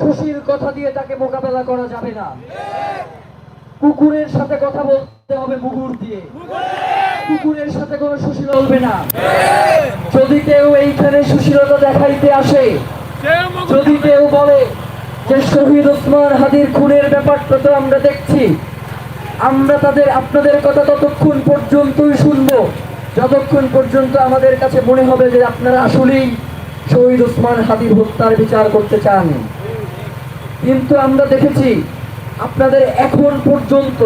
সুশীল কথা দিয়ে তাকে মোকাবেলা করা যাবে না। কুকুরের সাথে কথা বলতে হবে মুগুর দিয়ে। কুকুরের সাথে কোনো সুশীল চলবে না। যদি কেউ এইখানে সুশীলতা দেখাইতে আসে, যদি কেউ বলে যে শহীদ ওসমান হাদির খুনের ব্যাপারটা তো আমরা দেখছি, আমরা তাদের, আপনাদের কথা ততক্ষণ পর্যন্তই শুনব। যতক্ষণ পর্যন্ত আমাদের কাছে মনে হবে যে আপনারা আসলেই শহীদ ওসমান হাদির হত্যার বিচার করতে চান। কিন্তু আমরা দেখেছি আপনাদের এখন পর্যন্ত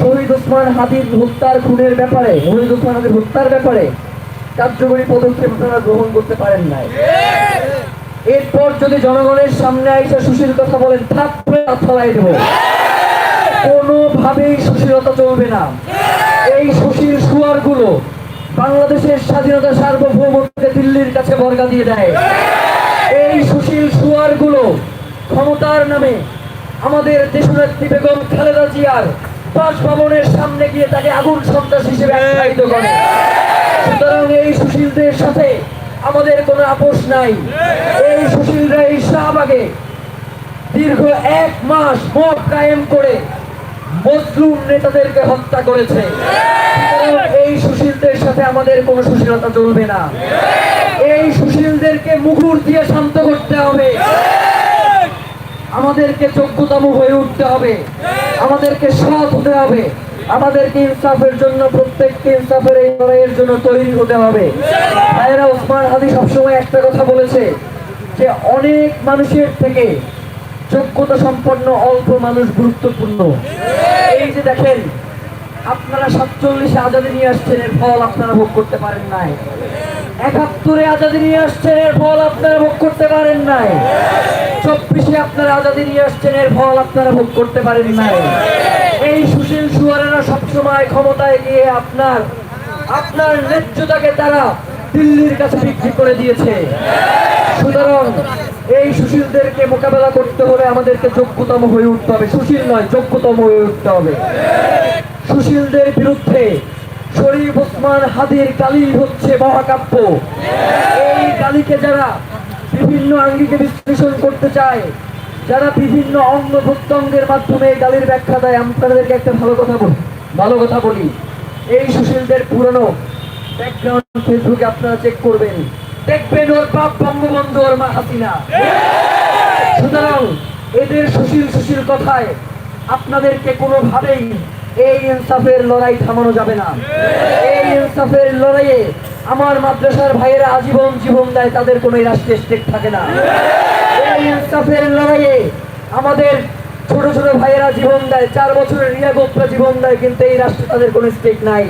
শহীদ ওসমান হাদির হত্যার খুনের ব্যাপারে, শহীদ ওসমান হাদির হত্যার ব্যাপারে কার্যকরী পদক্ষেপ আপনারা গ্রহণ করতে পারেন নাই। এরপর যদি জনগণের সামনে আইসা সুশীল কথা বলেন থাকবে ফলাই দেবো। কোনোভাবেই সুশীলতা চলবে না। এই সুশীল সুয়ারগুলো বাংলাদেশের স্বাধীনতা সার্বভৌমত্বকে দিল্লির কাছে বর্গা দিয়ে দেয়। এই সুশীল সুয়ারগুলো ক্ষমতার নামে আমাদের দেশনেত্রী বেগম খালেদা জিয়ার বাসভবনের সামনে গিয়ে তাকে আগুন সন্ত্রাস হিসেবে আখ্যায়িত করে। সুতরাং এই সুশীলদের সাথে আমাদের কোনো আপোষ নাই। এই সুশীলরা এই শাহবাগে দীর্ঘ এক মাস মত কায়েম করে মজলুম নেতাদেরকে হত্যা করেছে। এই সুশীলদের সাথে আমাদের কোনো সুশীলতা চলবে না। এই সুশীলদেরকে মুখুর দিয়ে শান্ত করতে হবে। আমাদেরকে যোগ্যতম হয়ে উঠতে হবে। আমাদেরকে সৎ হতে হবে। আমাদেরকে ইনসাফের জন্য, প্রত্যেককে ইনসাফের এই লড়াইয়ের জন্য তৈরি হতে হবে। ভাইয়েরা, ওসমান হাদি সবসময় একটা কথা বলেছে যে, অনেক মানুষের থেকে যোগ্যতা সম্পন্ন অল্প মানুষ গুরুত্বপূর্ণ। এই যে দেখেন, আপনারা সাতচল্লিশে আজাদি নিয়ে আসছেন, এর ফল আপনারা ভোগ করতে পারেন নাই। একাত্তরে আজাদি নিয়ে আসছেন, এর ফল আপনারা ভোগ করতে পারেন নাই। চব্বিশে আপনারা আজাদি নিয়ে আসছেন, এর ফল আপনারা ভোগ করতে পারেন নাই। এই সুশীল সুয়ারেরা সবসময় ক্ষমতায় গিয়ে আপনার আপনার ন্যায্যতাকে তারা দিল্লির কাছে বিক্রি করে দিয়েছে। সুতরাং এই সুশীলদেরকে মোকাবেলা করতে হলে আমাদেরকে যোগ্যতম হয়ে উঠতে হবে। সুশীল নয়, যোগ্যতম হয়ে উঠতে হবে। সুশীলদের বিরুদ্ধে শরীফ ওসমান হাদির গালি হচ্ছে মহাকাব্য। এই গালিকে যারা বিভিন্ন আঙ্গিকে বিশ্লেষণ করতে চায়, যারা বিভিন্ন অঙ্গ প্রত্যঙ্গের মাধ্যমে এই গালির ব্যাখ্যা দেয়, আমি আপনাদেরকে একটা ভালো কথা বলি, ভালো কথা বলি। এই সুশীলদের পুরনো ব্যাকগ্রাউন্ড ফেসবুকে আপনারা চেক করবেন। দেখবেন ওর বাপ বঙ্গবন্ধু, ওর মা হাসিনা। সুতরাং এদের সুশীল সুশীল কথায় আপনাদেরকে কোনোভাবেই এই ইনসাফের লড়াই থামানো যাবে না। এই ইনসাফের লড়াইয়ে আমার মাদ্রাসার ভাইয়েরা আজীবন জীবন দেয়, তাদের কোনো রাষ্ট্রের স্টেক থাকে না। এই ইনসাফের লড়াইয়ে আমাদের ছোট ছোট ভাইয়েরা জীবন দেয়, চার বছরের রিয়া গোপ্রা জীবন দেয়, কিন্তু এই রাষ্ট্রে তাদের কোনো স্টেক নাই।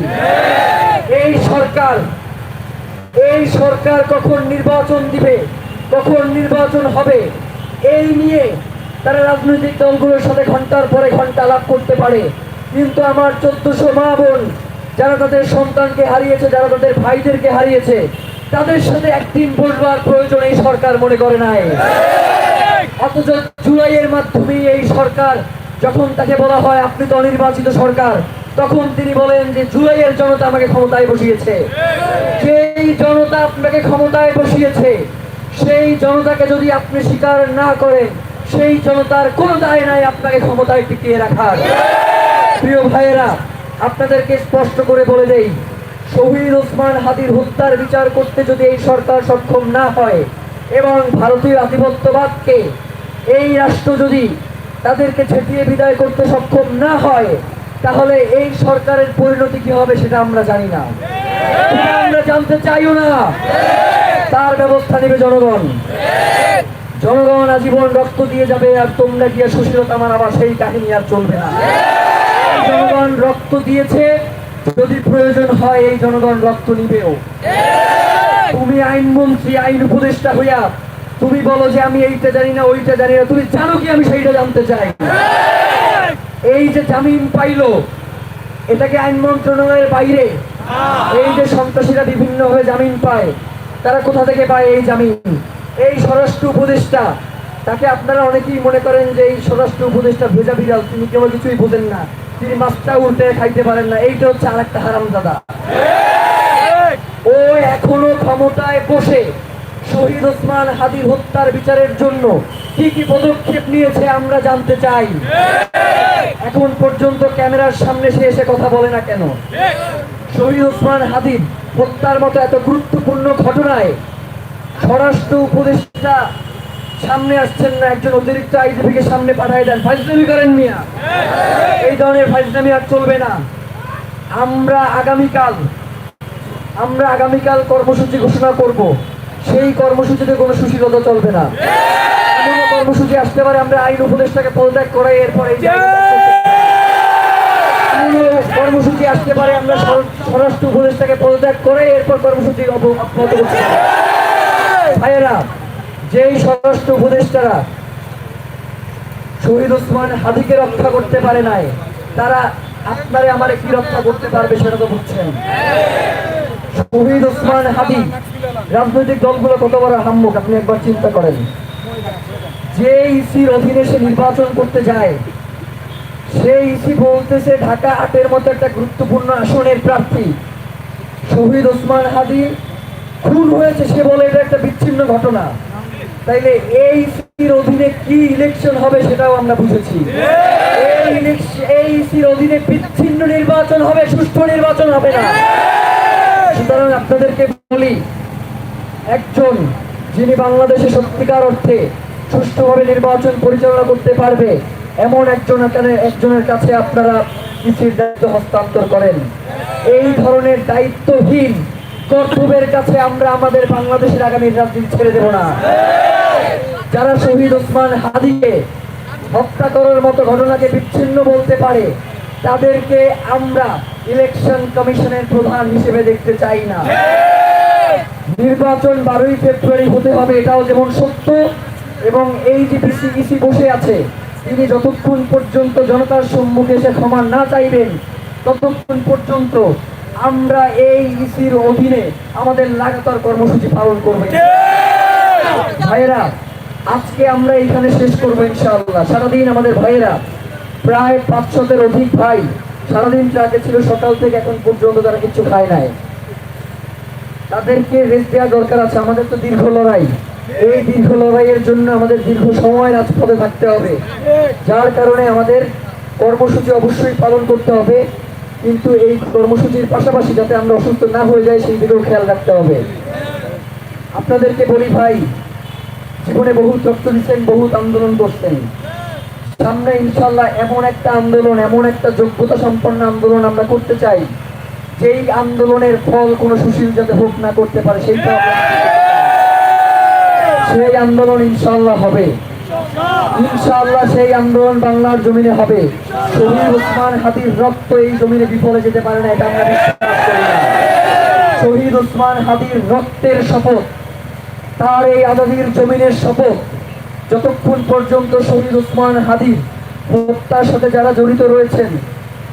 এই সরকার এই সরকার কখন নির্বাচন দিবে, কখন নির্বাচন হবে, এই নিয়ে তারা রাজনৈতিক দলগুলোর সাথে ঘণ্টার পরে ঘণ্টা লাভ করতে পারে। কিন্তু আমার চোদ্দশো মা বোন, যারা তাদের সন্তানকে হারিয়েছে, যারা তাদের ভাইদেরকে হারিয়েছে, তাদের সাথে একদিন বসবার প্রয়োজন এই সরকার মনে করে নাই। অথচ জুলাইয়ের মাধ্যমে এই সরকার, যখন তাকে বলা হয় আপনি তো অনির্বাচিত সরকার, তখন তিনি বলেন যে জুলাইয়ের জনতা আমাকে ক্ষমতায় বসিয়েছে। সেই জনতা আপনাকে ক্ষমতায় বসিয়েছে। সেই জনতাকে যদি আপনি স্বীকার না করেন, সেই জনতার কোনো দায় নাই আপনাকে ক্ষমতায় টিকিয়ে রাখার। প্রিয় ভাইয়েরা, আপনাদেরকে স্পষ্ট করে বলে দেই, শহীদ ওসমান হাদির হত্যার বিচার করতে যদি এই সরকার সক্ষম না হয় এবং ভারতীয় আধিপত্যবাদকে এই রাষ্ট্র যদি তাদেরকে ছেটিয়ে বিদায় করতে সক্ষম না হয়, তাহলে এই সরকারের পরিণতি কি হবে সেটা আমরা জানি না। আমরা জানতে চাইও না। তার ব্যবস্থা নেবে জনগণ। জনগণ আজীবন রক্ত দিয়ে যাবে আর তোমরা গিয়ে সুশীলতা মানাবা সেই কাহিনী আর চলবে না। জনগণ রক্ত দিয়েছে। যদি প্রয়োজন হয় এই জনগণ রক্ত নিবেও। তুমি আইনমন্ত্রী, আইন উপদেষ্টা হইয়া তুমি বলো যে আমি এইটা জানি না, ওইটা জানি না, তুমি জানো কি আমি সেইটা জানতে চাই। এই যে জামিন পাইলো, এটাকে আইন মন্ত্রণালয়ের বাইরে এই যে সন্ত্রাসীরা বিভিন্ন ভাবে জামিন পায়, তারা কোথা থেকে পায় এই জামিন? এই স্বরাষ্ট্র উপদেষ্টা, তাকে আপনারা অনেকেই মনে করেন যে এই স্বরাষ্ট্র উপদেষ্টা ভেজা বিড়াল, তিনি কেবল কিছুই বোঝেন না। তিনি মাছটা উল্টে খাইতে পারেন না। এইটা হচ্ছে আরেকটা হারাম দাদা। ও এখনও ক্ষমতায় বসে শহীদ ওসমান হাদির হত্যার বিচারের জন্য কি কি পদক্ষেপ নিয়েছে আমরা জানতে চাই। এখন পর্যন্ত ক্যামেরার সামনে সে এসে কথা বলে না কেন? শহীদ ওসমান হাদির হত্যার মতো এত গুরুত্বপূর্ণ ঘটনায় স্বরাষ্ট্র উপদেষ্টা সামনে আসছেন না, একজন অতিরিক্ত আইজিপিকে সামনে পাঠিয়ে দেন। ফাইজলামি করেন মিয়া। এই ধরনের ফাইজলামি আর চলবে না। আমরা আগামীকাল আমরা আগামীকাল কর্মসূচি ঘোষণা করব। সেই কর্মসূচিতে কোনো সুশীলতা চলবে না। কর্মসূচি আসতে পারে, আমরা আইন উপদেষ্টাকে পদত্যাগ করাই, এরপর এই কর্মসূচি আসতে পারে, আমরা স্বর- স্বরাষ্ট্র উপদেষ্টাকে পদত্যাগ করে এরপর কর্মসূচি ভাইয়েরা যেই স্বরাষ্ট্র উপদেষ্টারা শহীদ ওসমান হাদিকে রক্ষা করতে পারে নাই, তারা আপনারে আমারে কি রক্ষা করতে পারবে সেটা তো বুঝছেন। শহীদ ওসমান হাদি, রাজনৈতিক দলগুলো কত বড় হাম্মুক, আপনি একবার চিন্তা করেন। যে ইসির অধীনে সে নির্বাচন করতে যায় সেই ইসি বলতেছে ঢাকা আটের মতো একটা গুরুত্বপূর্ণ আসনের প্রার্থী। শহীদ ওসমান হাদি খুন হয়েছে, সে বলে এটা একটা বিচ্ছিন্ন ঘটনা। তাইলে এই ইসির অধীনে কি ইলেকশন হবে সেটাও আমরা বুঝেছি। এই ইসির অধীনে বিচ্ছিন্ন নির্বাচন হবে, সুষ্ঠু নির্বাচন হবে না। সুতরাং আপনাদেরকে বলি, একজন যিনি বাংলাদেশে সত্যিকার অর্থে সুষ্ঠুভাবে নির্বাচন পরিচালনা করতে পারবে, এমন একজন একজনের কাছে আপনারা ইসির দায়িত্ব হস্তান্তর করেন। এই ধরনের দায়িত্বহীন কর্তব্যের কাছে আমরা আমাদের বাংলাদেশের আগামী রাজনীতি ছেড়ে দেব না। যারা শহীদ ওসমান হাদিকে হত্যা করার মতো ঘটনাকে বিচ্ছিন্ন বলতে পারে, তাদেরকে আমরা ইলেকশন কমিশনের প্রধান হিসেবে দেখতে চাই না। নির্বাচন বারোই ফেব্রুয়ারি হতে হবে, এটাও যেমন সত্য, এবং এই যে বিসিবিসি বসে আছে, তিনি যতক্ষণ পর্যন্ত জনতার সম্মুখে এসে ক্ষমা না চাইবেন, ততক্ষণ পর্যন্ত আমরা এই ইসির অধীনে আমাদের লাগাতার কর্মসূচি পালন করব। ভাইয়েরা, আজকে আমরা এখানে শেষ করব ইনশাআল্লাহ। সারাদিন আমাদের ভাইয়েরা, প্রায় পাঁচশতের অধিক ভাই সারাদিন ট্রাকে ছিল সকাল থেকে এখন পর্যন্ত তারা কিছু খায় নাই। তাদেরকে রেস্ট দেওয়া দরকার আছে। আমাদের তো দীর্ঘ লড়াই। এই দীর্ঘ লড়াইয়ের জন্য আমাদের দীর্ঘ সময় রাজপথে থাকতে হবে। যার কারণে আমাদের কর্মসূচি অবশ্যই পালন করতে হবে। কিন্তু এই কর্মসূচির পাশাপাশি যাতে আমরা অসুস্থ না হয়ে যাই, সেই দিকেও খেয়াল রাখতে হবে। আপনাদেরকে বলি ভাই, জীবনে বহুত রক্ত দিচ্ছেন, বহুত আন্দোলন করছেন। সামনে ইনশাল্লাহ এমন একটা আন্দোলন, এমন একটা যোগ্যতা সম্পন্ন আন্দোলন আমরা করতে চাই, যেই আন্দোলনের ফল কোনো সুশীল যাতে ভোগ না করতে পারে সেইটা সেই আন্দোলন ইনশাল্লাহ হবে। ইনশাআল্লাহ সেই আন্দোলন বাংলার জমিনে হবে। শহীদ ওসমান হাতির রক্ত এই জমিনে বিফলে যেতে পারে না, এটা আমরা বিশ্বাস করি না। শহীদ ওসমান হাতির রক্তের শপথ, তার এই আজাদির জমিনের শপথ, যতক্ষণ পর্যন্ত শহীদ ওসমান হাদির হত্যার সাথে যারা জড়িত রয়েছেন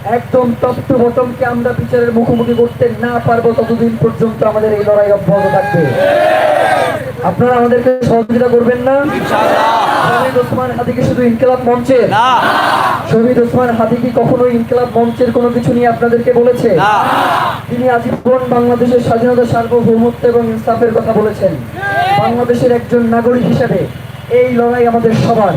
একদম টপ টু বটমকে আমরা বিচারের মুখোমুখি করতে না পারব ততদিন পর্যন্ত আমাদের এই লড়াই অব্যাহত থাকবে। আপনারা আমাদেরকে সহযোগিতা করবেন না? শহীদ ওসমান হাদিকে শুধু ইনকেলাব মঞ্চে? শহীদ ওসমান হাদি কি কখনো ইনকেলাব মঞ্চের কোনো কিছু নিয়ে আপনাদেরকে বলেছে? তিনি আজীবন বাংলাদেশের স্বাধীনতা সার্বভৌমত্ব এবং ইনসাফের কথা বলেছেন। বাংলাদেশের একজন নাগরিক হিসেবে এই লড়াই আমাদের সবার।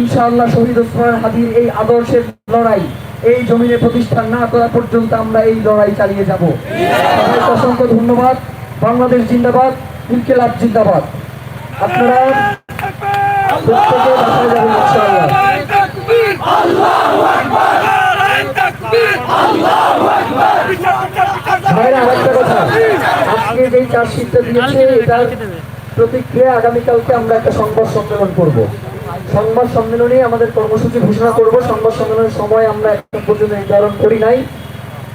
ইনশাআল্লাহ শহীদ ওসমান হাদির এই আদর্শের লড়াই এই জমিনে প্রতিষ্ঠান না করা পর্যন্ত আমরা এই লড়াই চালিয়ে যাব। অসংখ্য ধন্যবাদ। বাংলাদেশ জিন্দাবাদ, ইনকেলাব জিন্দাবাদ। আপনারা ভাইরা, আরেকটা কথা। আজকে যে চার্জশিটটা দিয়েছে প্রতিক্রিয়া আগামীকালকে আমরা একটা সংবাদ সম্মেলন করব। সংবাদ সম্মেলনে আমাদের কর্মসূচি ঘোষণা করব। সংবাদ সম্মেলনের সময় আমরা এখন পর্যন্ত নির্ধারণ করি নাই।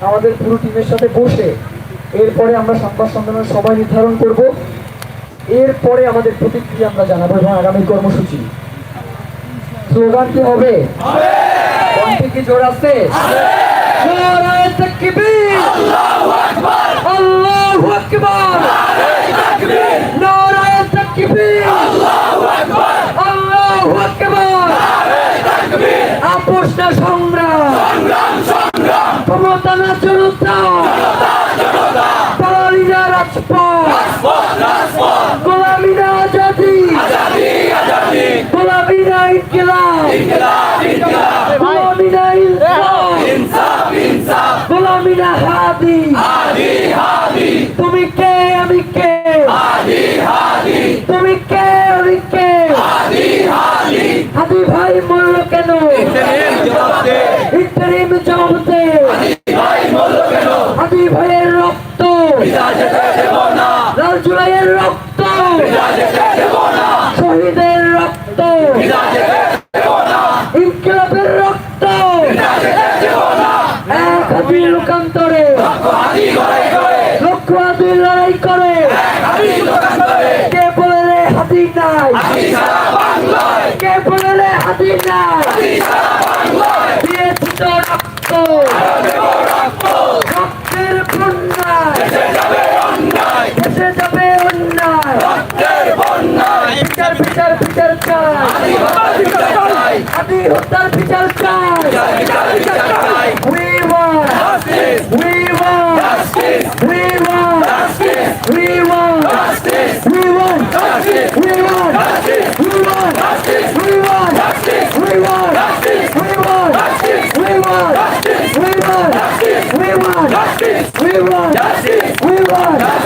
আমাদের পুরো টিমের সাথে বসে এরপরে আমরা সংবাদ সম্মেলনের সময় নির্ধারণ করব। এরপরে আমাদের প্রতিক্রিয়া আমরা জানাব এবং আগামী কর্মসূচি। স্লোগান কি হবে? কণ্ঠে কি ছাপানা জনতা দালালিরা রাজপথ গোলামিরা আজাদি গোলামিরা ইনকিলাব গোলামিরা ইনসাফ গোলামিরা হাদি তুমি কে আমি তুমি কে আমি হাদি ভাই মূল্য কেন pueblo চাই হাতি হত্যার বিচার চাই We want We want We want We want We want We want We want We want We want We want We want We want We want We want We want We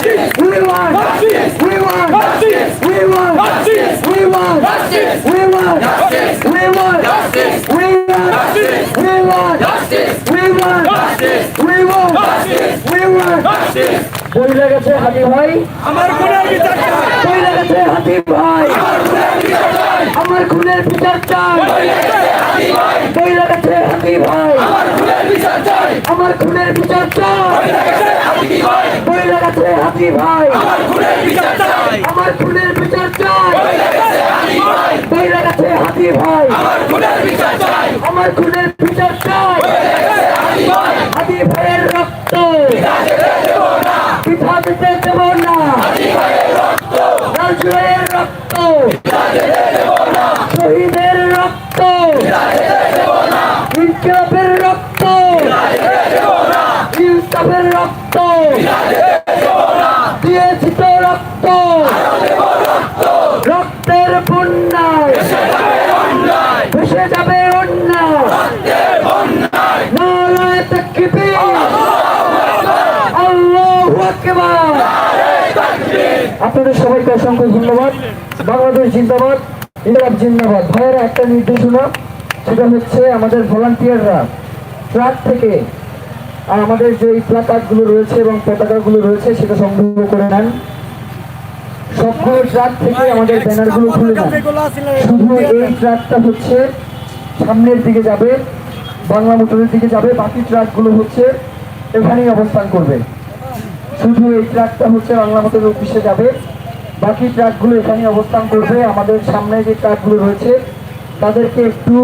want বই লেগেছে হাতি ভাই আমার গুণের বিচার চাই বই লেগেছে হাতি ভাই আমার খুনের বিচার চাই বই লেগেছে হাতি ভাই আমার খুনের বিচার চাই বই লেগেছে হাতি ভাই আমার খুনের বিচার চাই বই লেগেছে হাতি ভাই আমার খুনের বিচার চাই হাতি ভাইয়ের রক্ত পিঠা দিতে দেব না রাজুয়ের রক্ত শহীদের রক্ত ইনকিলাবের রক্ত ইনসাফের রক্ত দিয়েছি তো রক্ত রক্তের বন্যায় ভেসে যাবে অন্যায় নারায় তাকবীর আল্লাহু আকবার আপনাদের সবাইকে অসংখ্য ধন্যবাদ। বাংলাদেশ জিন্দাবাদ ইরাক জিন্দাবাদ। ভাইয়েরা, একটা নির্দেশনা সেটা হচ্ছে আমাদের ভলান্টিয়াররা ট্রাক থেকে, আর আমাদের যে প্লাকার্ডগুলো রয়েছে এবং পতাকাগুলো রয়েছে, সেটা সংগ্রহ করে নেন। সবগুলো ট্রাক থেকে আমাদের ব্যানারগুলো খুলে নেন শুধু এই ট্রাকটা হচ্ছে সামনের দিকে যাবে, বাংলা মোটরের দিকে যাবে, বাকি ট্রাকগুলো হচ্ছে এখানেই অবস্থান করবে। শুধু এই ট্রাকটা হচ্ছে বাংলা মোটরের অফিসে যাবে। বাকি ট্রাকগুলো এখানে অবস্থান করবে। আমাদের সামনে যে ট্রাকগুলো রয়েছে, তাদেরকে একটু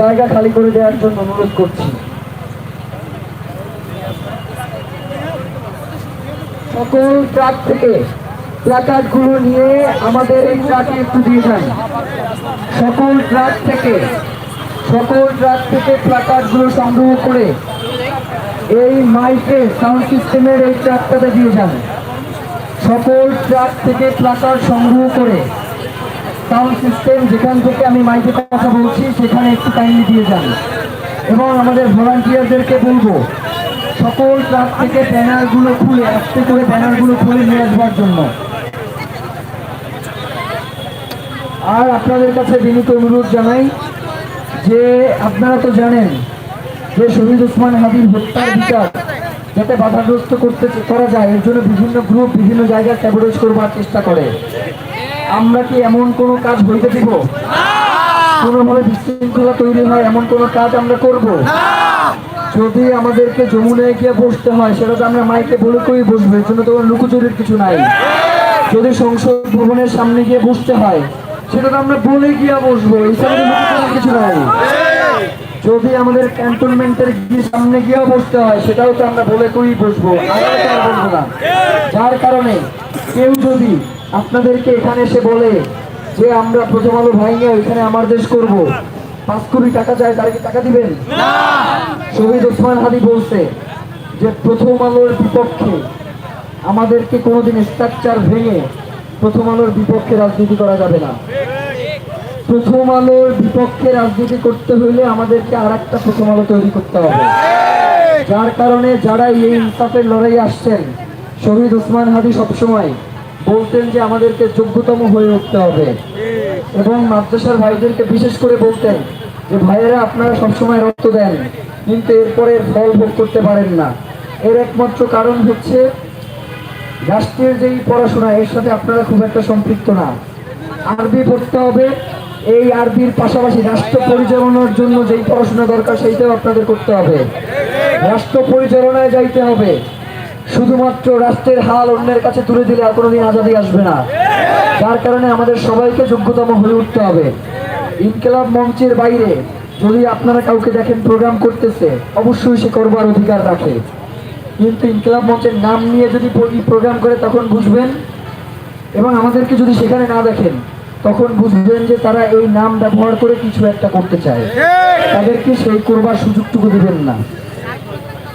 জায়গা খালি করে দেওয়ার জন্য অনুরোধ করছি। সকল ট্রাক থেকে প্লাকার্ডগুলো নিয়ে আমাদের এই ট্রাকে একটু দিয়ে যান। সকল ট্রাক থেকে, সকল ট্রাক থেকে প্লাকার্ডগুলো সংগ্রহ করে এই মাইকে সাউন্ড সিস্টেমের এই ট্রাকটাতে দিয়ে যান। সকল ট্রাক থেকে প্লাকার্ড সংগ্রহ করে সাউন্ড সিস্টেম যেখান থেকে আমি মাইকে কথা বলছি, সেখানে একটু কাইন্ডলি দিয়ে যান। এবং আমাদের ভলান্টিয়ারদেরকে বলব, সকল ট্রাক থেকে ব্যানারগুলো খুলে আস্তে করে ব্যানারগুলো খুলে নিয়ে আসবার জন্য। আর আপনাদের কাছে বিনীত অনুরোধ জানাই যে আপনারা তো জানেন যে শহীদ ওসমান হাবিব হত্যার বিচার যাতে বাধাগ্রস্ত করতে করা যায় এর জন্য বিভিন্ন গ্রুপ বিভিন্ন জায়গায় স্যাবোটেজ করবার চেষ্টা করে। আমরা কি এমন কোনো কাজ হইতে দিব? কোনোভাবে বিশৃঙ্খলা তৈরি হয় এমন কোনো কাজ আমরা করব? যদি আমাদেরকে যমুনায় গিয়ে বসতে হয় সেটা তো আমরা মাইকে বলে করেই বসবো এর জন্য তো কোনো লুকোচুরির কিছু নাই। যদি সংসদ ভবনের সামনে গিয়ে বসতে হয় সেটা তো আমরা বলে গিয়ে বসবো তো লুকোচুরির কিছু নাই। যদি আমাদের ক্যান্টনমেন্টের গিয়ে সামনে গিয়ে বসতে হয় সেটাও তো আমরা বলে করেই বসবো। বলব না। যার কারণে কেউ যদি আপনাদেরকে এখানে এসে বলে যে আমরা প্রথম আলো ভাইঙ্গে এখানে আমার দেশ করব পাঁচ কোটি টাকা চাই তারা কি টাকা দিবেন? শহীদ ওসমান হাদি বলছে যে প্রথম আলোর বিপক্ষে আমাদেরকে কোনোদিন স্ট্রাকচার ভেঙে প্রথম আলোর বিপক্ষে রাজনীতি করা যাবে না। প্রথম আলোর বিপক্ষে রাজনীতি করতে হইলে আমাদেরকে আর একটা প্রথম আলো তৈরি করতে হবে। যার কারণে যারা এই ইনসাফের লড়াই আসছেন শহীদ উসমান হাদি সবসময় বলতেন যে আমাদেরকে যোগ্যতম হয়ে উঠতে হবে। এবং মাদ্রাসার ভাইদেরকে বিশেষ করে বলতেন যে ভাইয়েরা আপনারা সবসময় রক্ত দেন কিন্তু এরপরে এর ফল ভোগ করতে পারেন না। এর একমাত্র কারণ হচ্ছে রাষ্ট্রের যেই পড়াশোনা এর সাথে আপনারা খুব একটা সম্পৃক্ত না। আরবি পড়তে হবে এই আরবির পাশাপাশি রাষ্ট্র পরিচালনার জন্য যেই পড়াশোনা দরকার, সেইটাও আপনাদের করতে হবে। রাষ্ট্র পরিচালনায় যাইতে হবে। শুধুমাত্র রাষ্ট্রের হাল অন্যের কাছে তুলে দিলে আর কোনোদিন আজাদি আসবে না। যার কারণে আমাদের সবাইকে যোগ্যতম হয়ে উঠতে হবে। ইনকেলাব মঞ্চের বাইরে যদি আপনারা কাউকে দেখেন প্রোগ্রাম করতেছে, অবশ্যই সে করবার অধিকার রাখে। কিন্তু ইনকিলাব মঞ্চের নাম নিয়ে যদি প্রোগ্রাম করে, তখন বুঝবেন এবং আমাদেরকে যদি সেখানে না দেখেন তখন বুঝবেন যে তারা এই নাম ব্যবহার করে কিছু একটা করতে চায়। তাদেরকে সেই করবার সুযোগটুকু দিবেন না।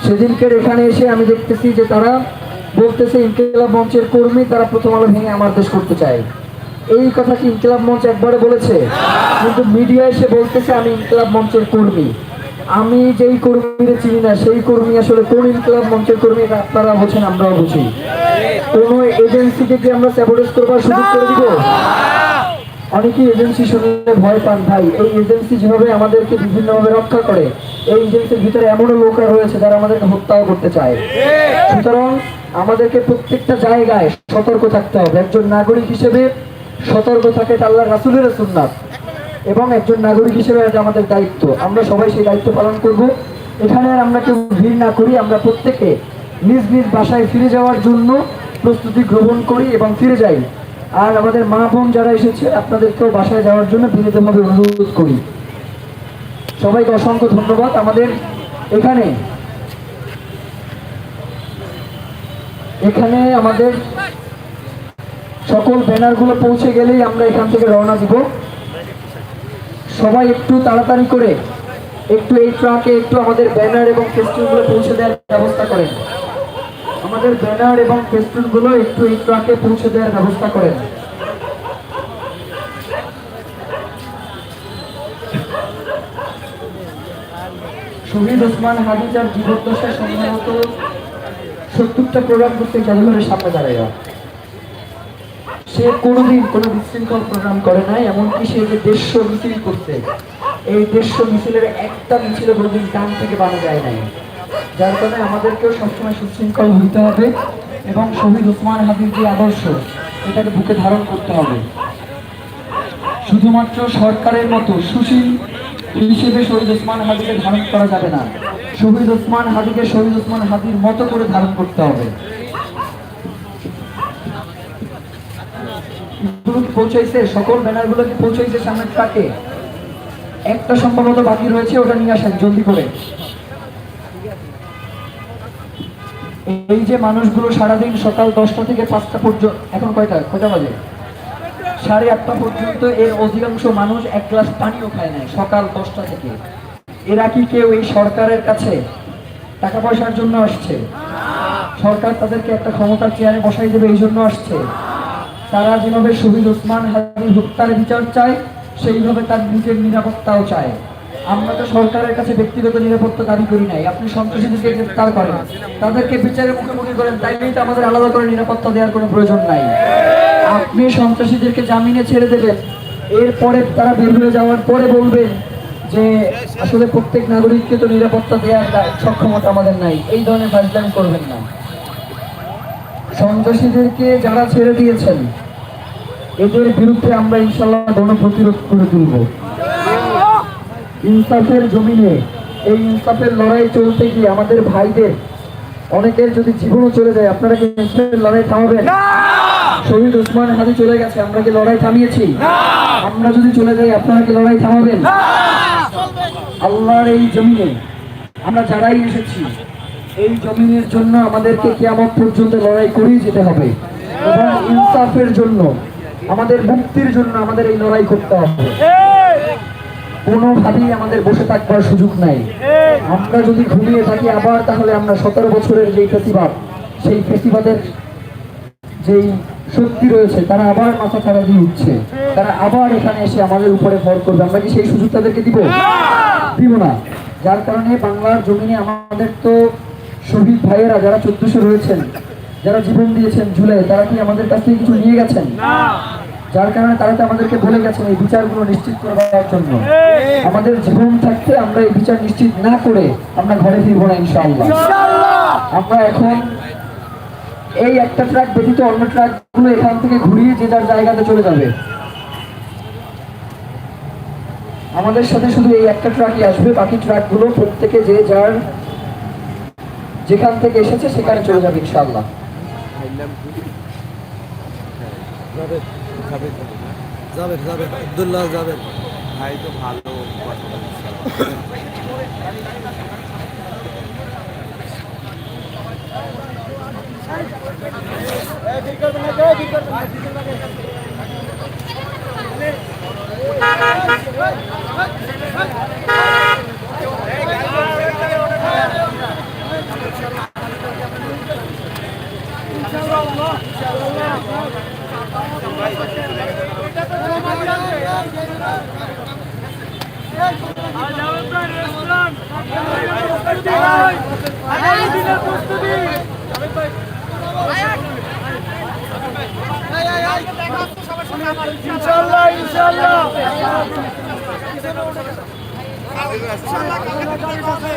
সেদিনকের এখানে এসে আমি দেখতেছি যে তারা বলতেছে, ইনকিলাব মঞ্চের কর্মী, তারা প্রথম আলো ভেঙে আমার দেশ করতে চায়। এই কথা কি ইনকিলাব মঞ্চ একবারে বলেছে? কিন্তু মিডিয়া এসে বলতেছে, আমি ইনকিলাব মঞ্চের কর্মী। আমি যেই কর্মীরে চিনি না, সেই কর্মী আসলে কোন ইনকিলাব মঞ্চের কর্মী আপনারা বুঝেন, আমরাও বুঝি। কোন এজেন্সিকে কি আমরা স্যাবোটেজ করবার সুযোগ করে দিব? অনেকেই এজেন্সি শুনলে ভয় পান, ভাই, এই এজেন্সি যেভাবে আমাদেরকে বিভিন্নভাবে রক্ষা করে, এই এজেন্সির ভিতরে এমনও লোকরা রয়েছে যারা আমাদেরকে হত্যাও করতে চায়। সুতরাং আমাদেরকে প্রত্যেকটা জায়গায় সতর্ক থাকতে হবে। একজন নাগরিক হিসেবে সতর্ক থাকে আল্লাহ রাসুলের সুন্নাত এবং একজন নাগরিক হিসেবে এটা আমাদের দায়িত্ব। আমরা সবাই সেই দায়িত্ব পালন করব। এখানে আর আমরা কেউ ভিড় না করি, আমরা প্রত্যেকে নিজ নিজ বাসায় ফিরে যাওয়ার জন্য প্রস্তুতি গ্রহণ করি এবং ফিরে যাই। আর আমাদের মা বোন যারা এসেছে, আপনাদেরকেও বাসায় যাওয়ার জন্য বিনীতভাবে অনুরোধ করি। সবাইকে অসংখ্য ধন্যবাদ আমাদের এখানে। এখানে আমাদের সকল ব্যানারগুলো পৌঁছে গেলেই আমরা এখান থেকে রওনা দিব। সবাই একটু তাড়াতাড়ি করে একটু এই ট্রাকে একটু আমাদের ব্যানার এবং পৌঁছে দেওয়ার ব্যবস্থা করেন। আমাদের ব্যানার এবং ফেস্টুনগুলো একটু এই ট্রাকে পৌঁছে দেওয়ার ব্যবস্থা করেন। শহীদ ওসমান হাদি যার জীবদ্দশায় সম্ভবত সত্তরটা প্রোগ্রাম করতে জাদুঘরের সামনে দাঁড়ায়। সে কোনোদিন কোনো বিশৃঙ্খল প্রোগ্রাম করে নাই, এমনকি সে যে দেড়শো মিছিল করতে, এই দেড়শো মিছিলের একটা মিছিল কোনোদিন ডান থেকে বানা যায় নাই। যার কারণে আমাদেরকেও সবসময় সুশৃঙ্খল হইতে হবে এবং শহীদ ওসমান হাদির যে আদর্শ, এটাকে বুকে ধারণ করতে হবে। শুধুমাত্র সরকারের মতো সুশীল হিসেবে শহীদ ওসমান হাদিকে ধারণ করা যাবে না। শহীদ ওসমান হাদিকে শহীদ ওসমান হাদির মতো করে ধারণ করতে হবে। পৌঁছাইছে, সকল ব্যানারগুলো পৌঁছাইছে সামনের ট্রাকে? একটা সম্ভবত বাকি রয়েছে, ওটা নিয়ে আসেন, জলদি করে। এই যে মানুষগুলো সারাদিন সকাল দশটা থেকে পাঁচটা পর্যন্ত, এখন কয়টা? কয়টা বাজে? সাড়ে আটটা পর্যন্ত এর অধিকাংশ মানুষ এক গ্লাস পানিও খায় নাই সকাল দশটা থেকে। এরা কি কেউ এই সরকারের কাছে টাকা পয়সার জন্য আসছে? সরকার তাদেরকে একটা ক্ষমতার চেয়ারে বসাই দেবে, এই জন্য আসছে। তারা যেভাবে শহীদ ওসমান হাদির হত্যার বিচার চায়, সেইভাবে তার নিজের নিরাপত্তাও চায়। আমরা তো সরকারের কাছে ব্যক্তিগত নিরাপত্তা দাবি করি নাই। আপনি সন্ত্রাসীদেরকে গ্রেফতার করেন। তাদেরকে বিচারের মুখোমুখি করেন। তাইলেই তো আমাদের আলাদা করে নিরাপত্তা দেওয়ার কোনো প্রয়োজন নাই। আপনি সন্ত্রাসীদেরকে জামিনে ছেড়ে দেবেন। এরপরে তারা বের হয়ে যাওয়ার পরে বলবেন যে, আসলে প্রত্যেক নাগরিককে তো নিরাপত্তা দেওয়ার সক্ষমতা আমাদের নাই। এই ধরনের ফাজলামি করবেন না। সন্ত্রাসীদেরকে যারা ছেড়ে দিয়েছেন, এদের বিরুদ্ধে আমরা ইনশাল্লাহ গণপ্রতিরোধ করে তুলব। ইনসাফের জমিনে এই ইনসাফের লড়াই চলতে গিয়ে আমাদের ভাইদের অনেকের যদি জীবনও চলে যায় আপনারা কি ইনসাফের লড়াই থামাবেন? শহীদ ওসমান হাদি চলে গেছে আমরা কি লড়াই থামিয়েছি? আমরা যদি চলে যাই আপনারা কি লড়াই থামাবেন? আল্লাহর এই জমিনে আমরা যারাই এসেছি এই জমিনের জন্য আমাদেরকে কিয়ামত পর্যন্ত লড়াই করেই যেতে হবে। এবং ইনসাফের জন্য আমাদের মুক্তির জন্য আমাদের এই লড়াই করতে হবে। কোনোভাবেই আমাদের বসে থাকবার সুযোগ নাই। আমরা যদি ঘুমিয়ে থাকি আবার, তাহলে আমরা সতেরো বছরের যেই প্রতিবাদ, সেই প্রতিবাদের যেই শক্তি রয়েছে, তারা আবার মাথা ছাড়া দিয়ে উঠছে। তারা আবার এখানে এসে আমাদের উপরে ভর করবে। আমরা কি সেই সুযোগ তাদেরকে দিব? দিব না। যার কারণে বাংলার জমিনে আমাদের তো শহীদ ভাইয়েরা যারা চোদ্দশো রয়েছেন, যারা জীবন দিয়েছেন ঝুলে তারা কি আমাদের কাছ থেকে কিছু নিয়ে গেছেন? যার কারণে তারা তো আমাদেরকে বলে গেছেন এই বিচারগুলো নিশ্চিত করবার জন্য। আমাদের জীবন থাকতে আমরা এই বিচার নিশ্চিত না করে আমরা ঘরে ফিরবো না ইনশাআল্লাহ। আমরা এখন এই একটা ট্রাক ব্যতীত অন্য ট্রাকগুলো এখান থেকে ঘুরিয়ে যে যার জায়গাতে চলে যাবে। আমাদের সাথে শুধু এই একটা ট্রাকই আসবে বাকি ট্রাকগুলো প্রত্যেকে যে যার যেখান থেকে এসেছে সেখানে চলে যাবে ইনশাআল্লাহ। যাবেন যাবেন আবদুল্লাহ যাবেন ভাই তো ভালো কথা বলছে।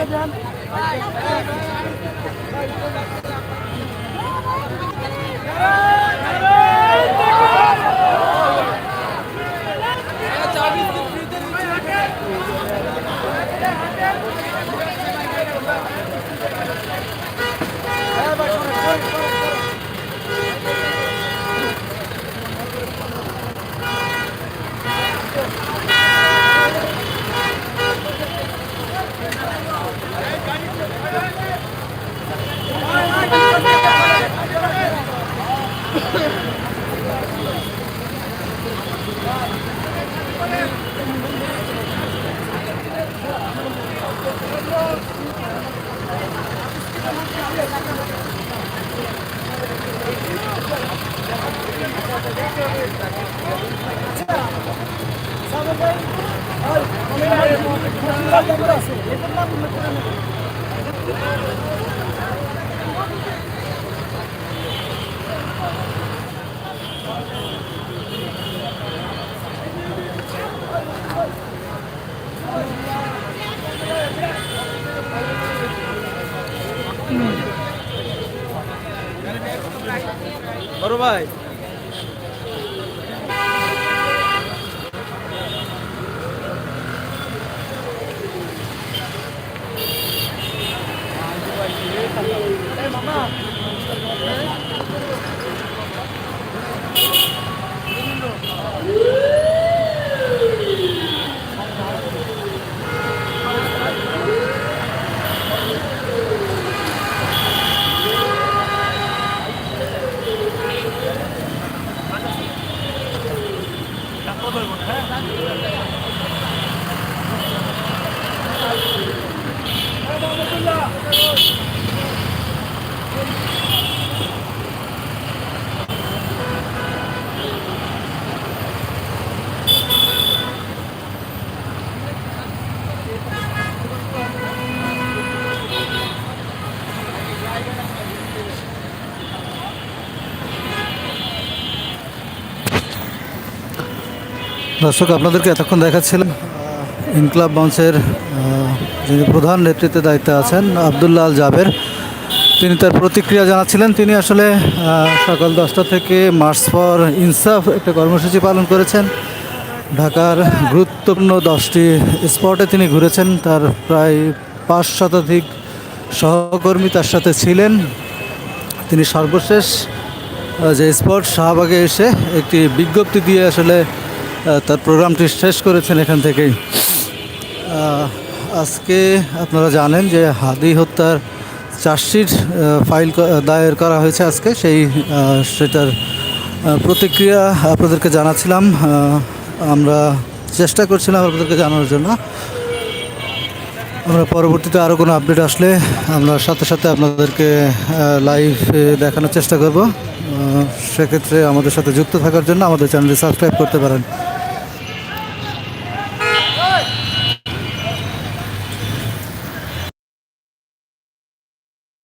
ইনশাআল্লাহ ইনশাআল্লাহ বড় ভাই। দর্শক, আপনাদেরকে এতক্ষণ দেখাচ্ছিলাম ইনকলাব মঞ্চের যিনি প্রধান নেতৃত্বে দায়িত্বে আছেন আবদুল্লাহ আল জাবের। তিনি তার প্রতিক্রিয়া জানাচ্ছিলেন, তিনি আসলে সকাল দশটা থেকে মার্চ ফর ইনসাফ একটা কর্মসূচি পালন করেছেন। ঢাকার গুরুত্বপূর্ণ দশটি স্পটে তিনি ঘুরেছেন, তার প্রায় পাঁচ শতাধিক সহকর্মী তার সাথে ছিলেন। তিনি সর্বশেষ যে স্পট শাহবাগে এসে একটি বিজ্ঞপ্তি দিয়ে আসলে তার প্রোগ্রামটি শেষ করেছেন এখান থেকেই। আজকে আপনারা জানেন যে হাদি হত্যার চার্জশিট ফাইল দায়ের করা হয়েছে আজকে। সেই সেটার প্রতিক্রিয়া আপনাদেরকে জানাচ্ছিলাম। আমরা চেষ্টা করছিলাম আপনাদেরকে জানানোর জন্য। আমরা পরবর্তীতে আরও কোনো আপডেট আসলে আমরা সাথে সাথে আপনাদেরকে লাইভ দেখানোর চেষ্টা করব। সেক্ষেত্রে আমাদের সাথে যুক্ত থাকার জন্য আমাদের চ্যানেলটি সাবস্ক্রাইব করতে পারেন।